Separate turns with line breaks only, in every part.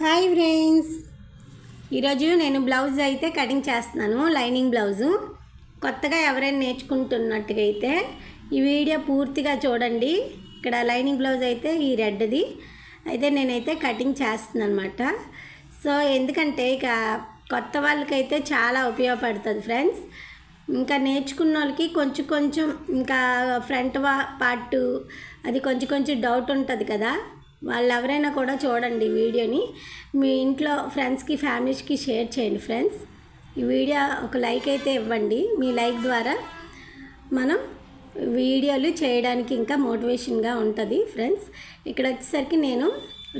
Hi friends. ఈరోజు నేను blouse అయితే కటింగ్ చేస్తున్నాను లైనింగ్ బ్లౌజు. కొత్తగా ఎవరైనా నేర్చుకుంటున్నట్టుగా అయితే ఈ వీడియో పూర్తిగా చూడండి. ఇక్కడ లైనింగ్ బ్లౌజ్ అయితే ఈ రెడ్ది. అయితే నేనైతే కటింగ్ చేస్తున్నాను అనమాట సో ఎందుకంటే ఇక కొత్త వాళ్ళకైతే చాలా ఉపయోగపడుతుంది ఫ్రెండ్స్. ఇంకా నేర్చుకున్న వాళ్ళకి కొంచెం కొంచెం ఇంకా ఫ్రంట్ వా పార్ట్ అది కొంచెం కొంచెం డౌట్ ఉంటుంది కదా. వాళ్ళు ఎవరైనా కూడా చూడండి వీడియోని. మీ ఇంట్లో ఫ్రెండ్స్కి ఫ్యామిలీస్కి షేర్ చేయండి ఫ్రెండ్స్. ఈ వీడియో ఒక లైక్ అయితే ఇవ్వండి. మీ లైక్ ద్వారా మనం వీడియోలు చేయడానికి ఇంకా మోటివేషన్గా ఉంటుంది ఫ్రెండ్స్. ఇక్కడ వచ్చేసరికి నేను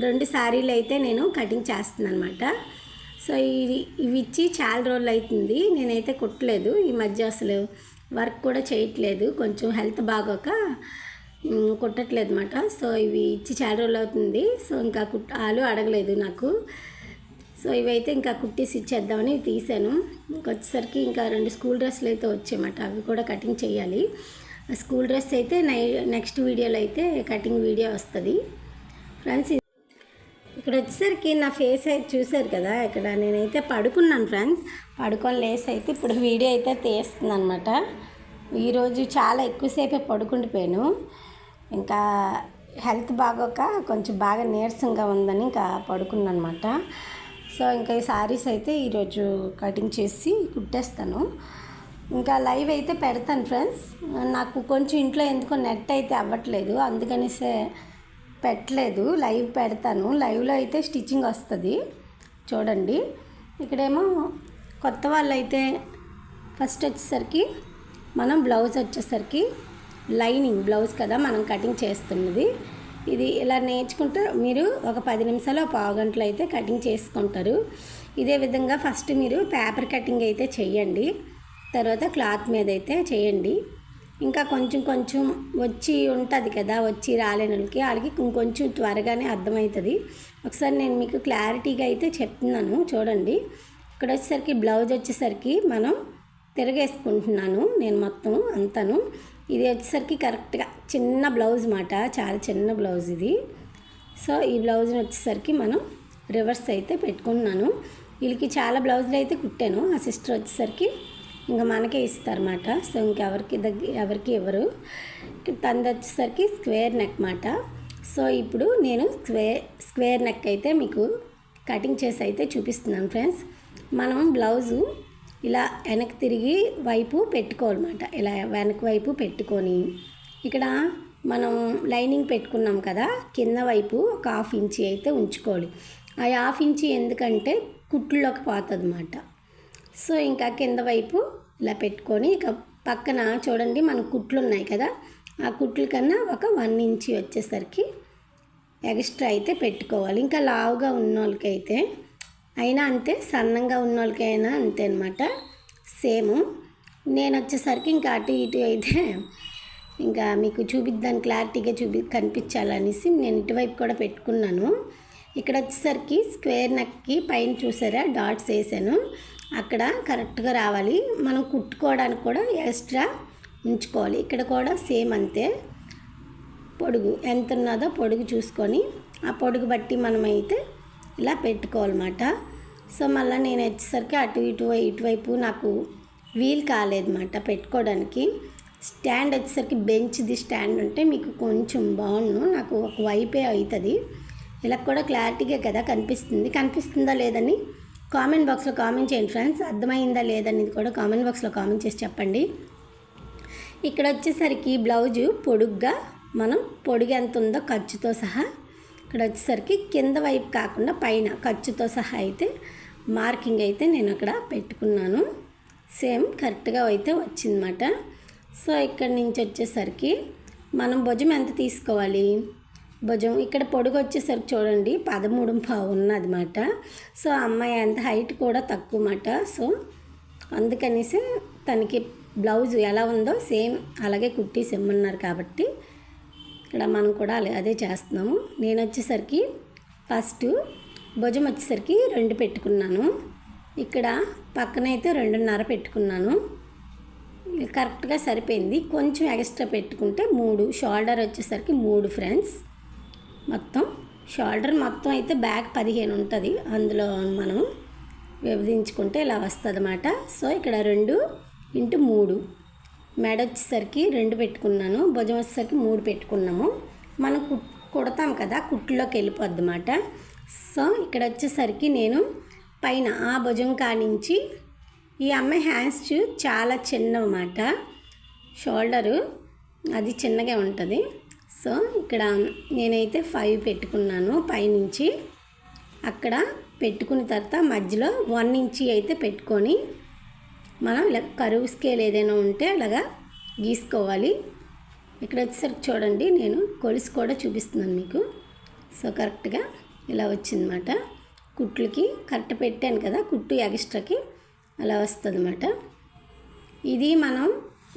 రెండు శారీలు అయితే నేను కటింగ్ చేస్తున్నాను అనమాట సో ఇది ఇవి ఇచ్చి చాలా రోజులు అవుతుంది నేనైతే కుట్టలేదు. ఈ మధ్య అసలు వర్క్ కూడా చేయట్లేదు. కొంచెం హెల్త్ బాగోక కుట్టట్లేదు అనమాట సో ఇవి ఇచ్చి చాలా రోజులు అవుతుంది. సో ఇంకా కుట్ ఆలు అడగలేదు నాకు. సో ఇవైతే ఇంకా కుట్టేసి ఇచ్చేద్దామని తీసాను. ఇంకొచ్చేసరికి ఇంకా రెండు స్కూల్ డ్రెస్సులు అయితే వచ్చాయన్నమాట అవి కూడా కటింగ్ చేయాలి. ఆ స్కూల్ డ్రెస్ అయితే నై నెక్స్ట్ వీడియోలో అయితే కటింగ్ వీడియో వస్తుంది. ఫ్రెండ్స్ ఇక్కడ వచ్చేసరికి నా ఫేస్ అయితే చూసారు కదా ఇక్కడ నేనైతే పడుకున్నాను ఫ్రెండ్స్. పడుకొని లేసి అయితే ఇప్పుడు వీడియో అయితే తీస్తుంది అనమాట ఈరోజు చాలా ఎక్కువసేపే పడుకుండిపోయాను. ఇంకా హెల్త్ బాగోక కొంచెం బాగా నీరసంగా ఉందని ఇంకా పడుకున్నాను అనమాట సో ఇంకా ఈ సారీస్ అయితే ఈరోజు కటింగ్ చేసి కుట్టేస్తాను. ఇంకా లైవ్ అయితే పెడతాను ఫ్రెండ్స్. నాకు కొంచెం ఇంట్లో ఎందుకో నెట్ అయితే అవ్వట్లేదు అందుకనేసే పెట్టలేదు. లైవ్ పెడతాను. లైవ్లో అయితే స్టిచ్చింగ్ వస్తుంది. చూడండి. ఇక్కడేమో కొత్త వాళ్ళు అయితే ఫస్ట్ వచ్చేసరికి మనం బ్లౌజ్ వచ్చేసరికి లైనింగ్ బ్లౌజ్ కదా మనం కటింగ్ చేస్తున్నది. ఇది ఇలా నేర్చుకుంటే మీరు ఒక పది నిమిషాలు పావు గంటలు అయితే కటింగ్ చేసుకుంటారు. ఇదే విధంగా ఫస్ట్ మీరు పేపర్ కటింగ్ అయితే చేయండి. తర్వాత క్లాత్ మీద అయితే చేయండి. ఇంకా కొంచెం కొంచెం వచ్చి ఉంటుంది కదా వచ్చి రాలేని వాళ్ళకి వాళ్ళకి ఇంకొంచెం త్వరగానే అర్థమవుతుంది. ఒకసారి నేను మీకు క్లారిటీగా అయితే చెప్తున్నాను చూడండి. ఇక్కడ వచ్చేసరికి బ్లౌజ్ వచ్చేసరికి మనం తిరగేసుకుంటున్నాను నేను మొత్తం అంతాను. ఇది వచ్చేసరికి కరెక్ట్గా చిన్న బ్లౌజ్ మాట చాలా చిన్న బ్లౌజ్ ఇది. సో ఈ బ్లౌజ్ని వచ్చేసరికి మనం రివర్స్ అయితే పెట్టుకుంటున్నాను వీళ్ళకి చాలా బ్లౌజులు అయితే కుట్టాను. ఆ సిస్టర్ వచ్చేసరికి ఇంకా మనకే ఇస్తారన్నమాట. సో ఇంకెవరికి దగ్గర ఎవరికి ఇవ్వరు. తనది వచ్చేసరికి స్క్వేర్ నెక్ మాట. సో ఇప్పుడు నేను స్క్వేర్ స్క్వేర్ నెక్ అయితే మీకు కటింగ్ చేసి అయితే చూపిస్తున్నాను ఫ్రెండ్స్. మనం బ్లౌజు ఇలా వెనక్కి తిరిగి వైపు పెట్టుకోవాలన్నమాట. ఇలా వెనక వైపు పెట్టుకొని ఇక్కడ మనం లైనింగ్ పెట్టుకున్నాం కదా కింద వైపు ఒక హాఫ్ ఇంచి అయితే ఉంచుకోవాలి. ఆ హాఫ్ ఇంచి ఎందుకంటే కుట్లోకి పోతుంది అన్నమాట సో ఇంకా కింద వైపు ఇలా పెట్టుకొని ఇక పక్కన చూడండి మన కుట్లు ఉన్నాయి కదా ఆ కుట్ల కన్నా ఒక వన్ ఇంచి వచ్చేసరికి ఎక్స్ట్రా అయితే పెట్టుకోవాలి. ఇంకా లావుగా ఉన్న వాళ్ళకైతే అయినా అంతే సన్నంగా ఉన్న వాళ్ళకైనా అంతే అనమాట సేమ్. నేను వచ్చేసరికి ఇంకా అటు ఇటు అయితే ఇంకా మీకు చూపిద్దాను క్లారిటీగా చూపి కనిపించాలనేసి నేను ఇటువైపు కూడా పెట్టుకున్నాను. ఇక్కడ వచ్చేసరికి స్క్వేర్ నెక్కి పైన చూసారా డాట్స్ వేసాను. అక్కడ కరెక్ట్గా రావాలి. మనం కుట్టుకోవడానికి కూడా ఎక్స్ట్రా ఉంచుకోవాలి. ఇక్కడ కూడా సేమ్ అంతే. పొడుగు. ఎంత ఉన్నదో పొడుగు చూసుకొని ఆ పొడుగు బట్టి మనమైతే ఇలా పెట్టుకోవాలన్నమాట. సో మళ్ళీ నేను వచ్చేసరికి అటు ఇటు ఇటువైపు నాకు వీల్ కాలేదన్నమాట పెట్టుకోవడానికి. స్టాండ్ వచ్చేసరికి బెంచ్ది స్టాండ్ ఉంటే మీకు కొంచెం బాగుండు. నాకు ఒక వైపే అవుతుంది ఇలా కూడా క్లారిటీగా కదా కనిపిస్తుంది. కనిపిస్తుందా లేదని కామెంట్ బాక్స్లో కామెంట్ చేయండి ఫ్రెండ్స్. అర్థమైందా లేదనేది కూడా కామెంట్ బాక్స్లో కామెంట్ చేసి చెప్పండి. ఇక్కడ వచ్చేసరికి బ్లౌజు పొడుగ్గా మనం పొడుగు ఎంత ఉందో ఖర్చుతో సహా ఇక్కడ వచ్చేసరికి కింద వైపు కాకుండా పైన ఖర్చుతో సహా అయితే మార్కింగ్ అయితే నేను అక్కడ పెట్టుకున్నాను. సేమ్ కరెక్ట్గా అయితే వచ్చిందన్నమాట. సో ఇక్కడ నుంచి వచ్చేసరికి మనం భుజం ఎంత తీసుకోవాలి? భుజం ఇక్కడ పొడుగు వచ్చేసరికి చూడండి పదమూడు పావు ఉన్నదన్నమాట. సో అమ్మాయి అంత హైట్ కూడా తక్కువ మాట సో అందుకనేసి తనకి బ్లౌజ్ ఎలా ఉందో సేమ్ అలాగే కుట్టేసి ఇమ్మన్నారు కాబట్టి ఇక్కడ మనం కూడా అదే చేస్తున్నాము. నేను వచ్చేసరికి ఫస్ట్ భుజం వచ్చేసరికి రెండు పెట్టుకున్నాను. ఇక్కడ పక్కన అయితే రెండున్నర పెట్టుకున్నాను. కరెక్ట్గా సరిపోయింది. కొంచెం ఎక్స్ట్రా పెట్టుకుంటే మూడు షోల్డర్ వచ్చేసరికి మూడు ఫ్రెండ్స్ మొత్తం షోల్డర్ మొత్తం అయితే బ్యాక్ పదిహేను ఉంటుంది. అందులో మనం విభజించుకుంటే ఇలా వస్తుంది అన్నమాట సో ఇక్కడ రెండు ఇంటూ మూడు. మెడ వచ్చేసరికి రెండు పెట్టుకున్నాను భుజం వచ్చేసరికి మూడు పెట్టుకున్నాము. మనం కుట్ కుడతాం కదా కుట్టులోకి వెళ్ళిపోద్ది అన్నమాట సో ఇక్కడ వచ్చేసరికి నేను పైన ఆ భుజం కానించి ఈ అమ్మాయి హ్యాండ్స్ చాలా చిన్నమాట షోల్డరు అది చిన్నగా ఉంటుంది. సో ఇక్కడ నేనైతే ఫైవ్ పెట్టుకున్నాను పైనుంచి. అక్కడ పెట్టుకున్న తర్వాత మధ్యలో వన్ ఇంచి అయితే పెట్టుకొని మనం ఇలా కరువు స్కేల్ ఏదైనా ఉంటే అలాగా గీసుకోవాలి. ఇక్కడ వచ్చేసరికి చూడండి నేను కొలుసు కూడా చూపిస్తున్నాను మీకు. సో కరెక్ట్గా ఇలా వచ్చిందన్నమాట. కుట్లకి కరెక్ట్ పెట్టాను కదా కుట్టు ఎక్స్ట్రాకి అలా వస్తుంది ఇది మనం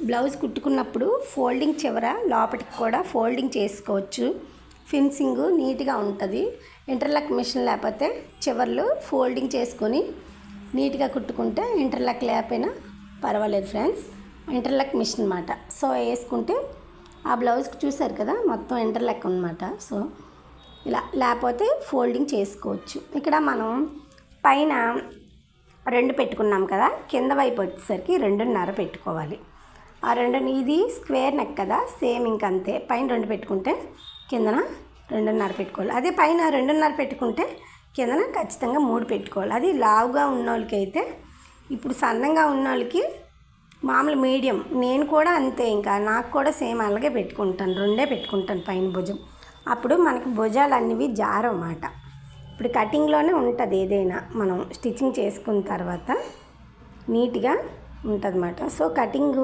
బ్లౌజ్ కుట్టుకున్నప్పుడు ఫోల్డింగ్ చివర లోపలికి కూడా ఫోల్డింగ్ చేసుకోవచ్చు. ఫిన్సింగ్ నీట్గా ఉంటుంది. ఇంటర్లాక్ మిషన్ లేకపోతే చివర్లు ఫోల్డింగ్ చేసుకొని నీట్గా కుట్టుకుంటే ఇంటర్లాక్ లేకపోయినా పర్వాలేదు ఫ్రెండ్స్. ఇంటర్లాక్ మిషన్ అనమాట సో వేసుకుంటే ఆ బ్లౌజ్కి చూసారు కదా మొత్తం ఇంటర్లాక్ అనమాట సో ఇలా లేకపోతే ఫోల్డింగ్ చేసుకోవచ్చు. ఇక్కడ మనం పైన రెండు పెట్టుకున్నాం కదా కింద వైపు వచ్చేసరికి రెండున్నర పెట్టుకోవాలి. ఆ రెండు ఇది స్క్వేర్ నెక్ కదా సేమ్ ఇంక అంతే. పైన రెండు పెట్టుకుంటే కిందన రెండున్నర పెట్టుకోవాలి. అదే పైన రెండున్నర పెట్టుకుంటే కిందన ఖచ్చితంగా మూడు పెట్టుకోవాలి. అది లావుగా ఉన్న వాళ్ళకి అయితే ఇప్పుడు సన్నంగా ఉన్న వాళ్ళకి మామూలు మీడియం. నేను కూడా అంతే ఇంకా. నాకు కూడా సేమ్ అలాగే పెట్టుకుంటాను. రెండే పెట్టుకుంటాను పైన భుజం. అప్పుడు మనకి భుజాలు అన్నివి అన్నమాట ఇప్పుడు కటింగ్లోనే ఉంటుంది ఏదైనా. మనం స్టిచ్చింగ్ చేసుకున్న తర్వాత నీట్గా ఉంటుంది అన్నమాట సో కటింగ్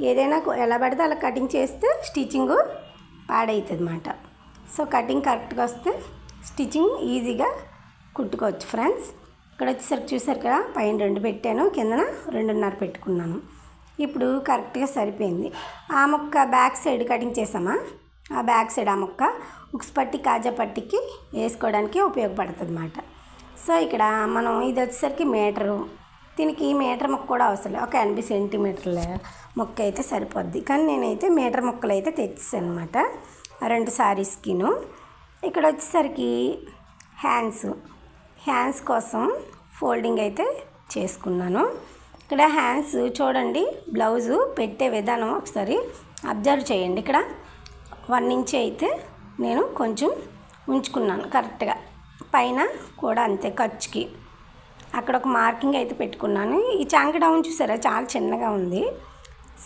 ఏదైనా ఎలా పడితే అలా కటింగ్ చేస్తే స్టిచ్చింగ్ పాడవుతుంది అన్నమాట సో కటింగ్ కరెక్ట్గా వస్తే స్టిచ్చింగ్ ఈజీగా కుట్టుకోవచ్చు ఫ్రెండ్స్. ఇక్కడ వచ్చేసరికి చూసారు కదా పైన రెండు పెట్టాను కిందన రెండున్నర పెట్టుకున్నాను. ఇప్పుడు కరెక్ట్గా సరిపోయింది. ఆ ముక్క బ్యాక్ సైడ్ కటింగ్ చేసామా? ఆ బ్యాక్ సైడ్ ఆ ముక్క ఉక్స్ పట్టి కాజా పట్టికి వేసుకోవడానికి ఉపయోగపడుతుంది అన్నమాట సో ఇక్కడ మనం ఇది వచ్చేసరికి మీటరు దీనికి మీటర్ ముక్క కూడా అవసరం లేదు. ఒక ఎనభై సెంటీమీటర్ల ముక్క అయితే సరిపోద్ది. కానీ నేనైతే మీటర్ ముక్కలు అయితే తెచ్చాను అనమాట రెండు సారీస్కిను ఇక్కడ వచ్చేసరికి హ్యాండ్స్ హ్యాండ్స్ కోసం ఫోల్డింగ్ అయితే చేసుకున్నాను. ఇక్కడ హ్యాండ్స్ చూడండి బ్లౌజు పెట్టే విధానం ఒకసారి అబ్జర్వ్ చేయండి. ఇక్కడ వన్ ఇంచ్ అయితే నేను కొంచెం ఉంచుకున్నాను కరెక్ట్గా పైన కూడా అంతే ఖర్చుకి. అక్కడ ఒక మార్కింగ్ అయితే పెట్టుకున్నాను. ఈ చంక డౌన్ చూసారా? చాలా చిన్నగా ఉంది.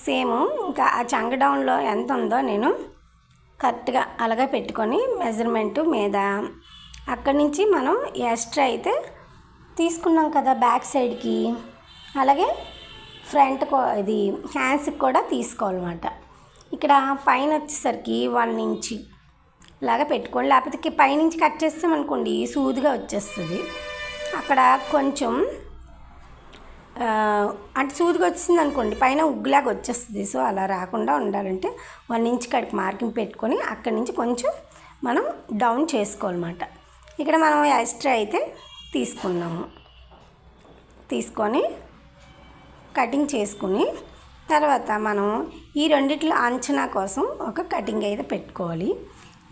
సేమ్ ఇంకా ఆ చంక డౌన్లో ఎంత ఉందో నేను కరెక్ట్గా అలాగే పెట్టుకొని మెజర్మెంట్ మీద అక్కడి నుంచి మనం ఎక్స్ట్రా అయితే తీసుకున్నాం కదా బ్యాక్ సైడ్కి. అలాగే ఫ్రంట్ ఇది హ్యాండ్స్కి కూడా తీసుకోవాలన్నమాట. ఇక్కడ పైన వచ్చేసరికి వన్ ఇంచి లాగా పెట్టుకోండి. లేకపోతే పైనుంచి కట్ చేస్తాం అనుకోండి సూదిగా వచ్చేస్తుంది. అక్కడ కొంచెం అంటే సూదిగా వచ్చింది అనుకోండి పైన ఉగ్గులాగా వచ్చేస్తుంది. సో అలా రాకుండా ఉండాలంటే వన్ ఇంచ్ కాడికి మార్కింగ్ పెట్టుకొని అక్కడి నుంచి కొంచెం మనం డౌన్ చేసుకోవాలన్నమాట. ఇక్కడ మనం ఎక్స్ట్రా అయితే తీసుకున్నాము. తీసుకొని కటింగ్ చేసుకుని తర్వాత మనం ఈ రెండిట్లో అంచనా కోసం ఒక కటింగ్ అయితే పెట్టుకోవాలి.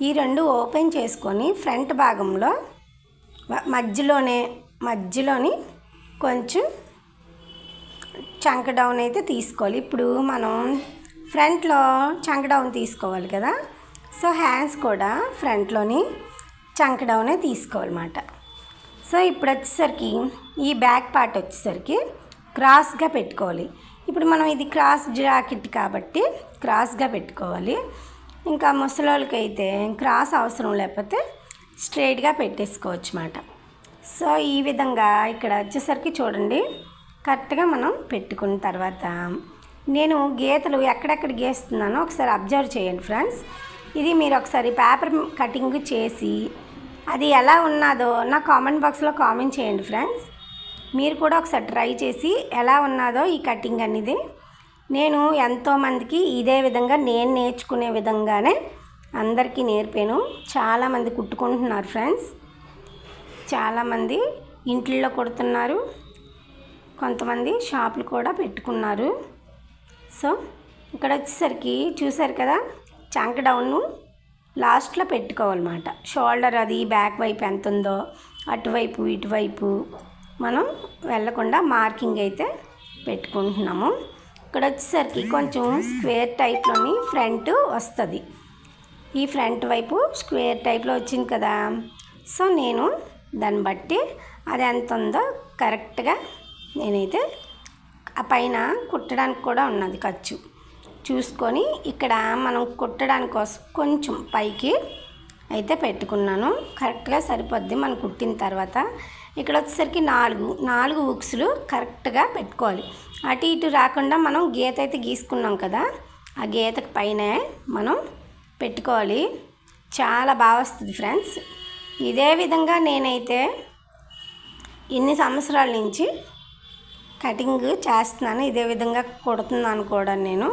ఈ రెండు ఓపెన్ చేసుకొని ఫ్రంట్ భాగంలో మధ్యలోనే మధ్యలోని కొంచెం చంక డౌన్ అయితే తీసుకోవాలి. ఇప్పుడు మనం ఫ్రంట్లో చంక డౌన్ తీసుకోవాలి కదా. సో హ్యాండ్స్ కూడా ఫ్రంట్లోని చంక డౌనే తీసుకోవాలన్నమాట. సో ఇప్పుడు వచ్చేసరికి ఈ బ్యాక్ పార్ట్ వచ్చేసరికి క్రాస్గా పెట్టుకోవాలి. ఇప్పుడు మనం ఇది క్రాస్ జాకెట్ కాబట్టి క్రాస్గా పెట్టుకోవాలి. ఇంకా ముసలోళ్ళకైతే క్రాస్ అవసరం లేకపోతే స్ట్రైట్గా పెట్టేసుకోవచ్చు అన్నమాట సో ఈ విధంగా ఇక్కడ వచ్చేసరికి చూడండి. కరెక్ట్గా మనం పెట్టుకున్న తర్వాత నేను గీతలు ఎక్కడెక్కడ గీస్తున్నానో ఒకసారి అబ్జర్వ్ చేయండి ఫ్రెండ్స్ ఇది మీరు ఒకసారి పేపర్ కటింగ్ చేసి అది ఎలా ఉన్నదో నా కామెంట్ బాక్స్లో కామెంట్ చేయండి ఫ్రెండ్స్ మీరు కూడా ఒకసారి ట్రై చేసి ఎలా ఉన్నదో ఈ కటింగ్ అనేది. నేను ఎంతోమందికి ఇదే విధంగా నేను నేర్చుకునే విధంగానే అందరికీ నేర్పాను. చాలామంది కుట్టుకుంటున్నారు ఫ్రెండ్స్ చాలామంది ఇంట్లో కుడుతున్నారు. కొంతమంది షాపులు కూడా పెట్టుకున్నారు. సో ఇక్కడ వచ్చేసరికి చూసారు కదా చంక డౌన్ లాస్ట్లో పెట్టుకోవాలన్నమాట. షోల్డర్ అది బ్యాక్ వైపు ఎంత ఉందో అటువైపు ఇటువైపు మనం వెళ్ళకుండా మార్కింగ్ అయితే పెట్టుకుంటున్నాము. ఇక్కడ వచ్చేసరికి కొంచెం స్క్వేర్ టైప్లోని ఫ్రంట్ వస్తుంది. ఈ ఫ్రంట్ వైపు స్క్వేర్ టైప్లో వచ్చింది కదా. సో నేను దాన్ని బట్టి అది ఎంత ఉందో కరెక్ట్గా నేనైతే ఆ పైన కుట్టడానికి కూడా ఉన్నది ఖర్చు. చూసుకొని ఇక్కడ మనం కుట్టడానికి కోసం కొంచెం పైకి అయితే పెట్టుకున్నాను. కరెక్ట్గా సరిపోద్ది మనం కుట్టిన తర్వాత. ఇక్కడ వచ్చేసరికి నాలుగు నాలుగు ఉక్స్లు కరెక్ట్గా పెట్టుకోవాలి. అటు ఇటు రాకుండా మనం గీత అయితే గీసుకున్నాం కదా ఆ గీతకు పైన మనం పెట్టుకోవాలి. చాలా బాగా వస్తుంది ఫ్రెండ్స్. ఇదే విధంగా నేనైతే ఇన్ని సంవత్సరాల నుంచి కటింగ్ చేస్తున్నాను. ఇదే విధంగా కుడుతున్నాను కూడా నేను.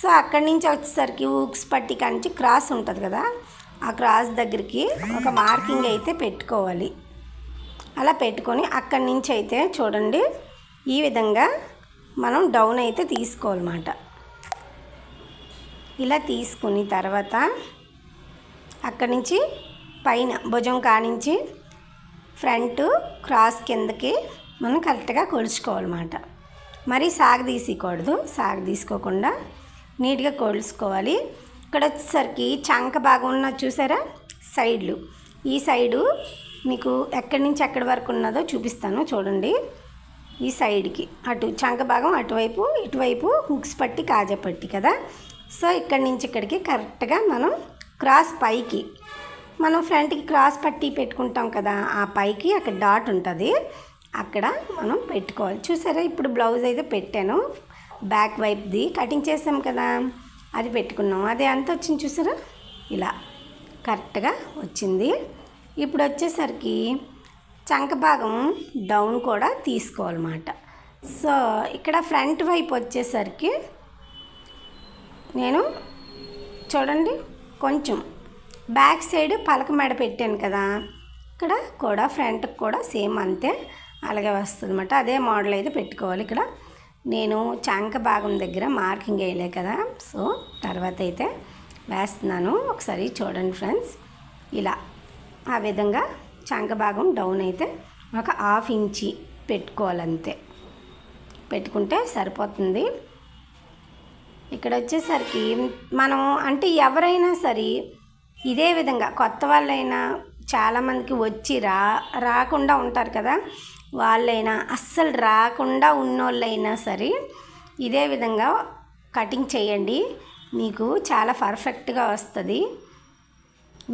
సో అక్కడి నుంచి వచ్చేసరికి ఊక్స్ పట్టి నుంచి క్రాస్ ఉంటుంది కదా ఆ క్రాస్ దగ్గరికి ఒక మార్కింగ్ అయితే పెట్టుకోవాలి. అలా పెట్టుకొని అక్కడి నుంచి అయితే చూడండి ఈ విధంగా మనం డౌన్ అయితే తీసుకోవాలన్నమాట. ఇలా తీసుకుని తర్వాత అక్కడి నుంచి పైన భుజం కానించి ఫ్రంట్ క్రాస్ కిందకి మనం కరెక్ట్గా కొలుచుకోవాలన్నమాట. మరి సాగ తీసుకోకూడదు సాగు తీసుకోకుండా నీట్గా కోల్చుకోవాలి. ఇక్కడ వచ్చేసరికి చంక భాగం ఉన్నది చూసారా? సైడ్లు. ఈ సైడు మీకు ఎక్కడి నుంచి ఎక్కడి వరకు ఉన్నదో చూపిస్తాను చూడండి. ఈ సైడ్కి. అటు చంక భాగం అటువైపు ఇటువైపు హుక్స్ పట్టి కాజా పట్టి కదా? సో ఇక్కడి నుంచి ఇక్కడికి కరెక్ట్గా మనం క్రాస్ పైకి మనం ఫ్రంట్కి క్రాస్ పట్టి పెట్టుకుంటాం కదా ఆ పైకి అక్కడ డాట్ ఉంటుంది. అక్కడ మనం పెట్టుకోవాలి. చూసారా? ఇప్పుడు బ్లౌజ్ అయితే పెట్టాను. బ్యాక్ వైపుది కటింగ్ చేసాం కదా అది పెట్టుకున్నాం. అది ఎంత వచ్చింది చూసారా? ఇలా కరెక్ట్గా వచ్చింది. ఇప్పుడు వచ్చేసరికి చంక భాగం డౌన్ కూడా తీసుకోవాలన్నమాట. సో ఇక్కడ ఫ్రంట్ వైపు వచ్చేసరికి నేను చూడండి కొంచెం బ్యాక్ సైడ్ పలక మెడ పెట్టాను కదా ఇక్కడ కూడా ఫ్రంట్కి కూడా సేమ్ అంతే అలాగే వస్తుంది అనమాట అదే మోడల్ అయితే పెట్టుకోవాలి ఇక్కడ. నేను చంక భాగం దగ్గర మార్కింగ్ వేయలే కదా. సో తర్వాత అయితే వేస్తున్నాను. ఒకసారి చూడండి ఫ్రెండ్స్. ఇలా ఆ విధంగా చంక భాగం డౌన్ అయితే ఒక హాఫ్ ఇంచి పెట్టుకోవాలంతే. పెట్టుకుంటే సరిపోతుంది. ఇక్కడ వచ్చేసరికి మనం అంటే ఎవరైనా సరే ఇదే విధంగా కొత్త వాళ్ళైనా చాలామందికి వచ్చి రా రాకుండా ఉంటారు కదా. వాళ్ళైనా అస్సలు రాకుండా ఉన్నోళ్ళైనా సరే ఇదే విధంగా కటింగ్ చేయండి. మీకు చాలా పర్ఫెక్ట్గా వస్తుంది.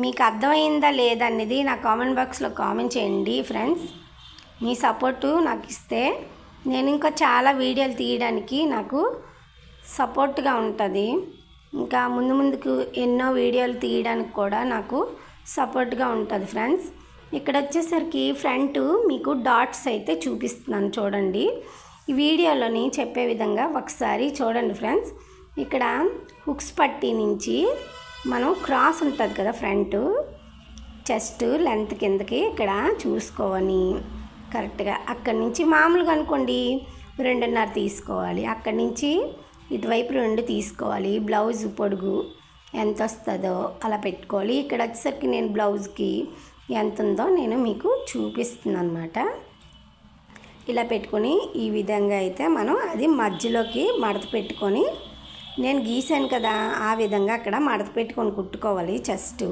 మీకు అర్థమైందా లేదా అనేది నా కామెంట్ బాక్స్లో కామెంట్ చేయండి ఫ్రెండ్స్. మీ సపోర్టు నాకు ఇస్తే నేను ఇంకా చాలా వీడియోలు తీయడానికి నాకు సపోర్ట్గా ఉంటుంది. ఇంకా ముందు ముందుకు ఎన్నో వీడియోలు తీయడానికి కూడా నాకు సపోర్ట్గా ఉంటుంది ఫ్రెండ్స్. ఇక్కడ వచ్చేసరికి ఫ్రంట్ మీకు డాట్స్ అయితే చూపిస్తున్నాను చూడండి. ఈ వీడియోలోని చెప్పే విధంగా ఒకసారి చూడండి ఫ్రెండ్స్. ఇక్కడ హుక్స్ పట్టి నుంచి మనం క్రాస్ ఉంటుంది కదా ఫ్రంట్. చెస్ట్ లెంత్ కిందకి ఇక్కడ చూసుకోవని కరెక్ట్గా అక్కడి నుంచి మామూలుగా అనుకోండి రెండున్నర తీసుకోవాలి. అక్కడి నుంచి ఇటువైపు రెండు తీసుకోవాలి. బ్లౌజ్ పొడుగు ఎంత వస్తుందో అలా పెట్టుకోవాలి. ఇక్కడ వచ్చేసరికి నేను బ్లౌజ్కి ఎంత ఉందో నేను మీకు చూపిస్తున్నాను అనమాట ఇలా పెట్టుకొని ఈ విధంగా అయితే మనం అది మధ్యలోకి మడత పెట్టుకొని నేను గీసాను కదా ఆ విధంగా అక్కడ మడత పెట్టుకొని కుట్టుకోవాలి చెస్ట్.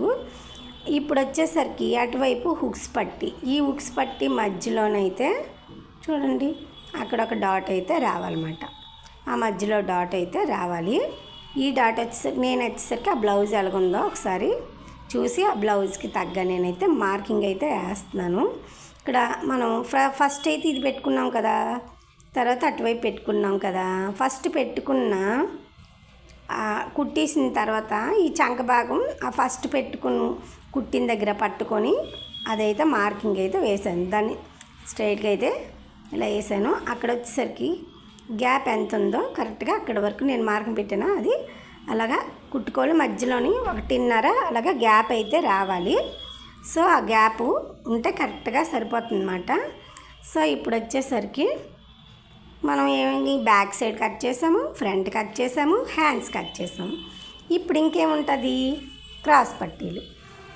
ఇప్పుడు వచ్చేసరికి అటువైపు హుక్స్ పట్టి ఈ హుక్స్ పట్టి మధ్యలోనైతే చూడండి అక్కడ ఒక డాట్ అయితే రావాలన్నమాట. ఆ మధ్యలో డాట్ అయితే రావాలి. ఈ డాట్ వచ్చేసరికి నేను వచ్చేసరికి ఆ బ్లౌజ్ ఎలాగుందో ఒకసారి చూసి ఆ బ్లౌజ్కి తగ్గ నేనైతే మార్కింగ్ అయితే వేస్తున్నాను. ఇక్కడ మనం ఫస్ట్ అయితే ఇది పెట్టుకున్నాం కదా తర్వాత అటువైపు పెట్టుకున్నాం కదా. ఫస్ట్ పెట్టుకున్న కుట్టేసిన తర్వాత ఈ చంక భాగం ఆ ఫస్ట్ పెట్టుకుని కుట్టిన దగ్గర పట్టుకొని అదైతే మార్కింగ్ అయితే వేసాను. దాన్ని స్ట్రైట్గా అయితే ఇలా వేసాను. అక్కడ వచ్చేసరికి గ్యాప్ ఎంత ఉందో కరెక్ట్గా అక్కడ వరకు నేను మార్కింగ్ పెట్టాను అది అలాగా కుట్టుకోలు మధ్యలోని ఒకటిన్నర అలాగా గ్యాప్ అయితే రావాలి. సో ఆ గ్యాప్ ఉంటే కరెక్ట్గా సరిపోతుందన్నమాట. సో ఇప్పుడు వచ్చేసరికి మనం ఏమైంది? బ్యాక్ సైడ్ కట్ చేసాము ఫ్రంట్ కట్ చేసాము హ్యాండ్స్ కట్ చేసాము. ఇప్పుడు ఇంకేముంటుంది? క్రాస్ పట్టీలు.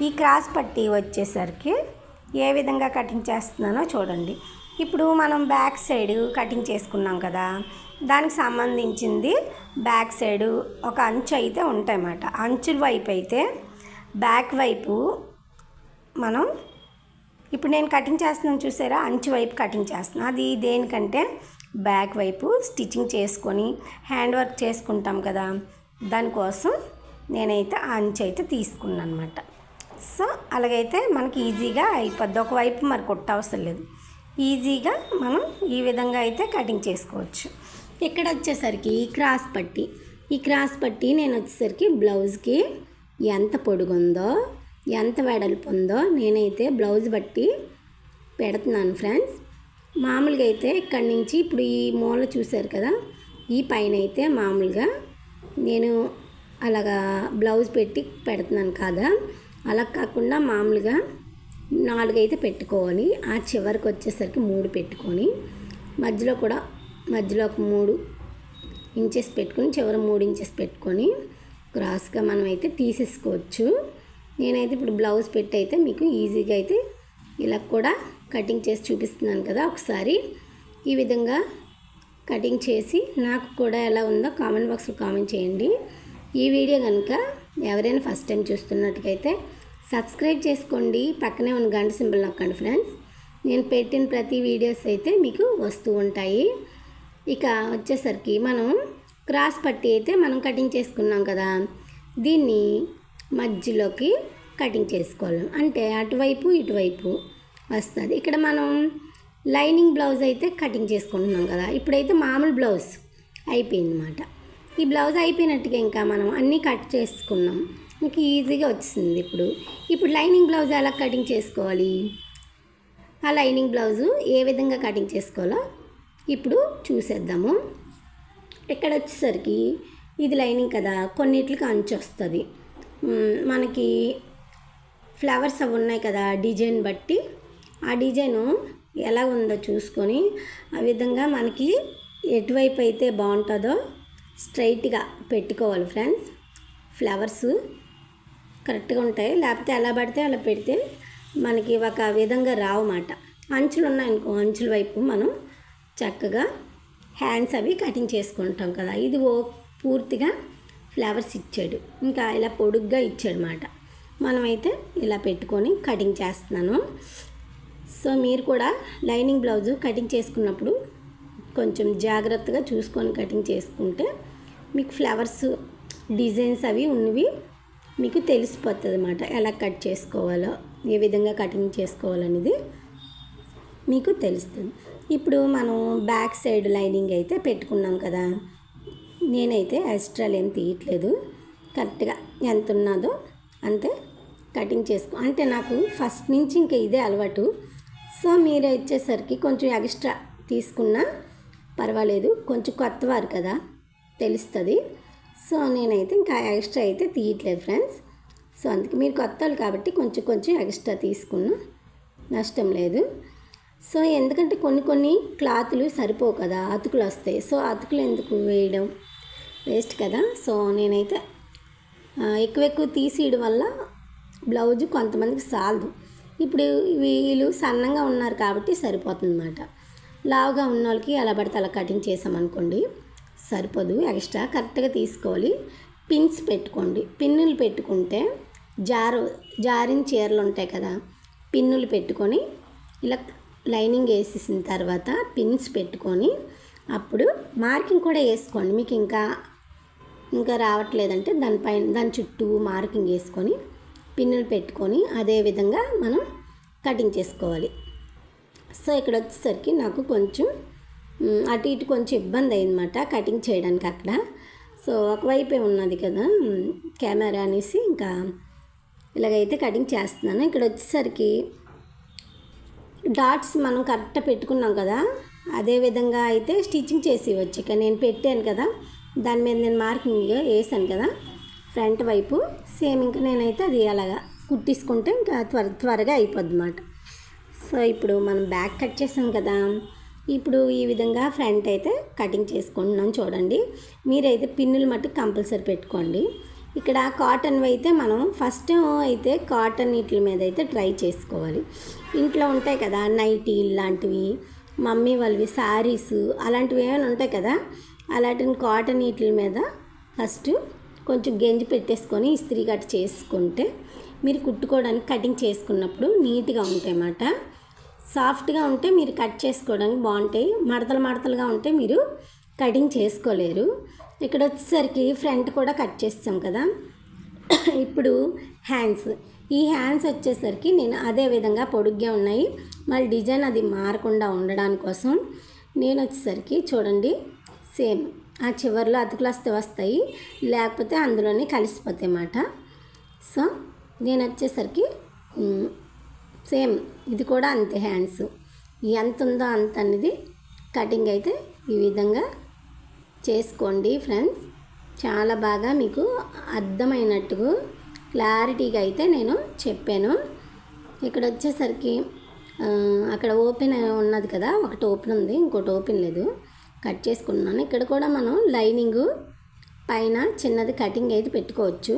ఈ క్రాస్ పట్టీ వచ్చేసరికి ఏ విధంగా కటింగ్ చేస్తున్నానో చూడండి. ఇప్పుడు మనం బ్యాక్ సైడ్ కటింగ్ చేసుకున్నాం కదా దానికి సంబంధించింది బ్యాక్ సైడ్ ఒక అంచు అయితే ఉంటాయన్నమాట. అంచుల వైపు అయితే బ్యాక్ వైపు మనం ఇప్పుడు నేను కటింగ్ చేస్తున్నాను చూసారా? అంచు వైపు కటింగ్ చేస్తున్నాను అది దేనికంటే బ్యాక్ వైపు స్టిచ్చింగ్ చేసుకొని హ్యాండ్ వర్క్ చేసుకుంటాం కదా దానికోసం నేనైతే ఆ అంచు అయితే తీసుకున్నాను అనమాట సో అలాగైతే మనకి ఈజీగా అయిపోద్ది. ఒకవైపు మరి కొట్ట అవసరం లేదు. ఈజీగా మనం ఈ విధంగా అయితే కటింగ్ చేసుకోవచ్చు. ఇక్కడ వచ్చేసరికి క్రాస్ పట్టి ఈ క్రాస్ పట్టి నేను వచ్చేసరికి బ్లౌజ్కి ఎంత పొడుగుందో ఎంత వెడల్పు ఉందో నేనైతే బ్లౌజ్ బట్టి పెడుతున్నాను ఫ్రెండ్స్. మామూలుగా అయితే ఇక్కడి నుంచి ఇప్పుడు ఈ మూల చూశారు కదా ఈ పైన అయితే మామూలుగా నేను అలాగా బ్లౌజ్ పెట్టి పెడుతున్నాను కదా అలా కాకుండా మామూలుగా నాలుగైతే పెట్టుకోవాలి ఆ చివరికి వచ్చేసరికి మూడు పెట్టుకొని మధ్యలో కూడా మధ్యలో ఒక మూడు ఇంచెస్ పెట్టుకొని చివరి మూడు ఇంచెస్ పెట్టుకొని క్రాస్గా మనం అయితే తీసేసుకోవచ్చు. నేనైతే ఇప్పుడు బ్లౌజ్ పెట్టి అయితే మీకు ఈజీగా అయితే ఇలా కూడా కటింగ్ చేసి చూపిస్తున్నాను కదా ఒకసారి. ఈ విధంగా కటింగ్ చేసి నాకు కూడా ఎలా ఉందో కామెంట్ బాక్స్లో కామెంట్ చేయండి. ఈ వీడియో కనుక ఎవరైనా ఫస్ట్ టైం చూస్తున్నట్టుకైతే సబ్స్క్రైబ్ చేసుకోండి. పక్కనే ఉన్న గంట సింబల్ నొక్కండి ఫ్రెండ్స్. నేను పెట్టిన ప్రతి వీడియోస్ అయితే మీకు వస్తూ ఉంటాయి. ఇక వచ్చేసరికి మనం క్రాస్ పట్టి అయితే మనం కటింగ్ చేసుకున్నాం కదా దీన్ని మధ్యలోకి కటింగ్ చేసుకోవాలి. అంటే అటువైపు ఇటువైపు వస్తుంది. ఇక్కడ మనం లైనింగ్ బ్లౌజ్ అయితే కటింగ్ చేసుకుంటున్నాం కదా ఇప్పుడైతే మామూలు బ్లౌజ్ అయిపోయింది అన్నమాట ఈ బ్లౌజ్ అయిపోయినట్టుగా ఇంకా మనం అన్నీ కట్ చేసుకున్నాం. ఇంకా ఈజీగా వచ్చింది ఇప్పుడు. ఇప్పుడు లైనింగ్ బ్లౌజ్ ఎలా కటింగ్ చేసుకోవాలి? ఆ లైనింగ్ బ్లౌజు ఏ విధంగా కటింగ్ చేసుకోవాలో ఇప్పుడు చూసేద్దాము. ఇక్కడ వచ్చేసరికి ఇది లైనింగ్ కదా కొన్నిట్లకి అంచు వస్తుంది. మనకి ఫ్లవర్స్ అవి ఉన్నాయి కదా డిజైన్ బట్టి. ఆ డిజైను ఎలా ఉందో చూసుకొని ఆ విధంగా మనకి ఎటువైపు అయితే బాగుంటుందో స్ట్రైట్గా పెట్టుకోవాలి ఫ్రెండ్స్. ఫ్లవర్స్ కరెక్ట్గా ఉంటాయి. లేకపోతే ఎలా పడితే అలా పెడితే మనకి ఒక విధంగా రావు అన్నమాట. అంచులు ఉన్నాయనుకో అంచుల వైపు మనం చక్కగా హ్యాండ్స్ అవి కటింగ్ చేసుకుంటాం కదా. ఇది ఓ పూర్తిగా ఫ్లవర్స్ ఇచ్చాడు. ఇంకా ఇలా పొడుగ్గా ఇచ్చాడనమాట మనమైతే ఇలా పెట్టుకొని కటింగ్ చేస్తున్నాను. సో మీరు కూడా లైనింగ్ బ్లౌజు కటింగ్ చేసుకున్నప్పుడు కొంచెం జాగ్రత్తగా చూసుకొని కటింగ్ చేసుకుంటే మీకు ఫ్లవర్స్ డిజైన్స్ అవి ఉన్నవి మీకు తెలిసిపోతుంది అన్నమాట ఎలా కట్ చేసుకోవాలో ఏ విధంగా కటింగ్ చేసుకోవాలనేది. మీకు తెలుస్తుంది. ఇప్పుడు మనం బ్యాక్ సైడ్ లైనింగ్ అయితే పెట్టుకున్నాం కదా. నేనైతే ఎక్స్ట్రాలు ఏం తీయట్లేదు కరెక్ట్గా ఎంత ఉన్నదో అంతే కటింగ్ చేసుకో అంటే నాకు ఫస్ట్ నుంచి ఇంకా ఇదే అలవాటు. సో మీరు వచ్చేసరికి కొంచెం ఎక్స్ట్రా తీసుకున్నా పర్వాలేదు. కొంచెం కొత్త వారు కదా తెలుస్తుంది. సో నేనైతే ఇంకా ఎక్స్ట్రా అయితే తీయట్లేదు ఫ్రెండ్స్. సో అందుకే మీరు కొత్త వాళ్ళు కాబట్టి కొంచెం కొంచెం ఎక్స్ట్రా తీసుకున్నా నష్టం లేదు. సో ఎందుకంటే కొన్ని కొన్ని క్లాతులు సరిపోవు కదా అతుకులు వస్తాయి. సో అతుకులు ఎందుకు వేయడం? వేస్ట్ కదా. సో నేనైతే ఎక్కువ ఎక్కువ తీసేయడం వల్ల బ్లౌజ్ కొంతమందికి సాలదు. ఇప్పుడు వీళ్ళు సన్నంగా ఉన్నారు కాబట్టి సరిపోతుంది అనమాట లావుగా ఉన్న వాళ్ళకి అలా పడితే అలా కటింగ్ చేసామనుకోండి సరిపోదు. ఎక్స్ట్రా కరెక్ట్గా తీసుకోవాలి. పిన్స్ పెట్టుకోండి. పిన్నులు పెట్టుకుంటే జారు జారిన చీరలు ఉంటాయి కదా పిన్నులు పెట్టుకొని ఇలా లైనింగ్ వేసేసిన తర్వాత పిన్స్ పెట్టుకొని అప్పుడు మార్కింగ్ కూడా వేసుకోండి. మీకు ఇంకా ఇంకా రావట్లేదంటే దానిపైన దాని చుట్టూ మార్కింగ్ వేసుకొని పిన్నులు పెట్టుకొని అదే విధంగా మనం కటింగ్ చేసుకోవాలి. సో ఇక్కడ వచ్చేసరికి నాకు కొంచెం అటు ఇటు కొంచెం ఇబ్బంది అయిందన్నమాట కటింగ్ చేయడానికి అక్కడ. సో ఒకవైపే ఉన్నది కదా కెమెరా అనేసి ఇంకా ఇలాగైతే కటింగ్ చేస్తున్నాను. ఇక్కడ వచ్చేసరికి డాట్స్ మనం కరెక్ట్ పెట్టుకున్నాం కదా అదే విధంగా అయితే స్టిచ్చింగ్ చేసి ఇవ్వచ్చు ఇక నేను పెట్టాను కదా దాని మీద నేను మార్కింగ్ వేసాను కదా ఫ్రంట్ వైపు సేమ్ ఇంకా నేనైతే అది అలాగా కుట్టించుకుంటే ఇంకా త్వర త్వరగా అయిపోద్ది అన్నమాట సో ఇప్పుడు మనం బ్యాక్ కట్ చేసాం కదా ఇప్పుడు ఈ విధంగా ఫ్రంట్ అయితే కటింగ్ చేసుకుంటున్నాం చూడండి. మీరైతే పిన్నులు మట్టి కంపల్సరీ పెట్టుకోండి. ఇక్కడ కాటన్ అయితే మనం ఫస్ట్ అయితే కాటన్ వీటి మీద అయితే ట్రై చేసుకోవాలి. ఇంట్లో ఉంటాయి కదా నైటీ లాంటివి మమ్మీ వాళ్ళవి శారీస్ అలాంటివి ఏమైనా ఉంటాయి కదా అలాంటివి కాటన్ వీటి మీద ఫస్ట్ కొంచెం గెంజి పెట్టేసుకొని ఇస్త్రీ కట్ చేసుకుంటే మీరు కుట్టుకోవడానికి కటింగ్ చేసుకున్నప్పుడు నీట్గా ఉంటాయి అన్నమాట. సాఫ్ట్గా ఉంటే మీరు కట్ చేసుకోవడానికి బాగుంటాయి మడతలు మడతలుగా ఉంటే మీరు కటింగ్ చేసుకోలేరు. ఇక్కడ వచ్చేసరికి ఫ్రంట్ కూడా కట్ చేస్తాం కదా. ఇప్పుడు హ్యాండ్స్. ఈ హ్యాండ్స్ వచ్చేసరికి నేను అదే విధంగా పొడుగ్గా ఉన్నాయి. మళ్ళీ డిజైన్ అది మారకుండా ఉండడానికి కోసం నేను వచ్చేసరికి చూడండి సేమ్. ఆ చివర్లో అతుకులు వస్తే వస్తాయి లేకపోతే అందులోనే కలిసిపోతాయి అన్నమాట. సో నేను వచ్చేసరికి సేమ్. ఇది కూడా అంతే హ్యాండ్స్. ఎంత ఉందో అంత అనేది కటింగ్ అయితే ఈ విధంగా చేసుకోండి ఫ్రెండ్స్. చాలా బాగా మీకు అర్థమైనట్టుగా క్లారిటీగా అయితే నేను చెప్పాను. ఇక్కడ వచ్చేసరికి అక్కడ ఓపెన్ ఉన్నది కదా ఒకటి ఓపెన్ ఉంది ఇంకోటి ఓపెన్ లేదు. కట్ చేసుకున్నాను. ఇక్కడ కూడా మనం లైనింగ్ పైన చిన్నది కటింగ్ అయితే పెట్టుకోవచ్చు.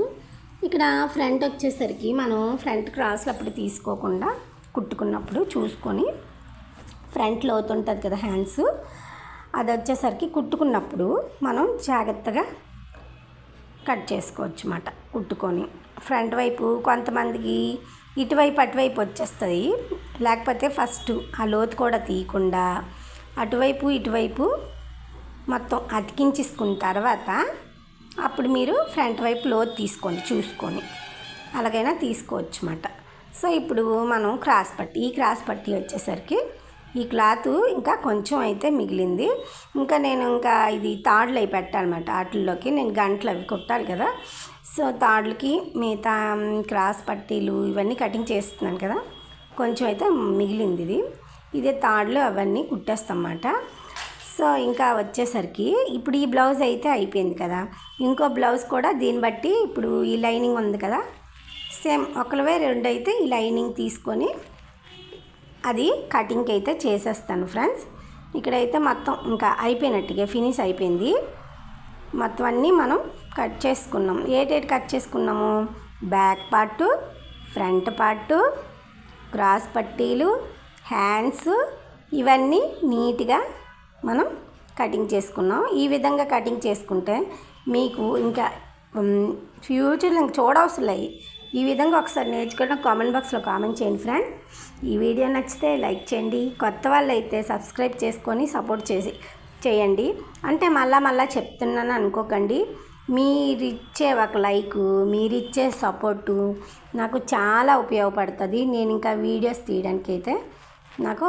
ఇక్కడ ఫ్రంట్ వచ్చేసరికి మనం ఫ్రంట్ క్రాస్లు అప్పుడు తీసుకోకుండా కుట్టుకున్నప్పుడు చూసుకొని ఫ్రంట్ లోతు ఉంటుంది కదా హ్యాండ్స్ అది వచ్చేసరికి కుట్టుకున్నప్పుడు మనం జాగ్రత్తగా కట్ చేసుకోవచ్చు అన్నమాట కుట్టుకొని. ఫ్రంట్ వైపు కొంతమందికి ఇటువైపు అటువైపు వచ్చేస్తుంది. లేకపోతే ఫస్ట్ ఆ లోతు కూడా తీయకుండా అటువైపు ఇటువైపు మొత్తం అతికించేసుకున్న తర్వాత అప్పుడు మీరు ఫ్రంట్ వైపు లోతు తీసుకోండి చూసుకొని. అలాగైనా తీసుకోవచ్చు అన్నమాట సో ఇప్పుడు మనం క్రాస్ పట్టి ఈ క్రాస్ పట్టి వచ్చేసరికి ఈ క్లాత్ ఇంకా కొంచెం అయితే మిగిలింది. ఇంకా నేను ఇంకా ఇది తాడులు అవి పెట్టాలన్నమాట వాటిల్లోకి నేను గంటలు అవి కుట్టాలి కదా. సో తాడులకి మిగతా క్రాస్ పట్టీలు ఇవన్నీ కటింగ్ చేస్తున్నాను కదా. కొంచెం అయితే మిగిలింది ఇది. ఇదే తాడులు అవన్నీ కుట్టేస్తామన్నమాట సో ఇంకా వచ్చేసరికి ఇప్పుడు ఈ బ్లౌజ్ అయితే అయిపోయింది కదా. ఇంకో బ్లౌజ్ కూడా దీన్ని బట్టి ఇప్పుడు ఈ లైనింగ్ ఉంది కదా. సేమ్ ఒకరివే రెండు అయితే ఈ లైనింగ్ తీసుకొని అది కటింగ్కి అయితే చేసేస్తాను ఫ్రెండ్స్ ఇక్కడైతే మొత్తం ఇంకా అయిపోయినట్టుగా ఫినిష్ అయిపోయింది. మొత్తం అన్నీ మనం కట్ చేసుకున్నాం. ఏటేటి కట్ చేసుకున్నాము? Back part front part cross పట్టీలు హ్యాండ్స్ ఇవన్నీ నీట్గా మనం కటింగ్ చేసుకున్నాం. ఈ విధంగా కటింగ్ చేసుకుంటే మీకు ఇంకా ఫ్యూచర్లో ఇంక చూడవసరం ఈ విధంగా ఒకసారి నేర్చుకోవడం కామెంట్ బాక్స్లో కామెంట్ చేయండి ఫ్రెండ్స్ ఈ వీడియో నచ్చితే లైక్ చేయండి. కొత్త వాళ్ళు అయితే సబ్స్క్రైబ్ చేసుకొని సపోర్ట్ చేసి చేయండి. అంటే మళ్ళా మళ్ళా చెప్తున్నాను అనుకోకండి. మీరిచ్చే ఒక లైక్ మీరిచ్చే సపోర్టు నాకు చాలా ఉపయోగపడుతుంది. నేను ఇంకా వీడియోస్ తీయడానికి అయితే నాకు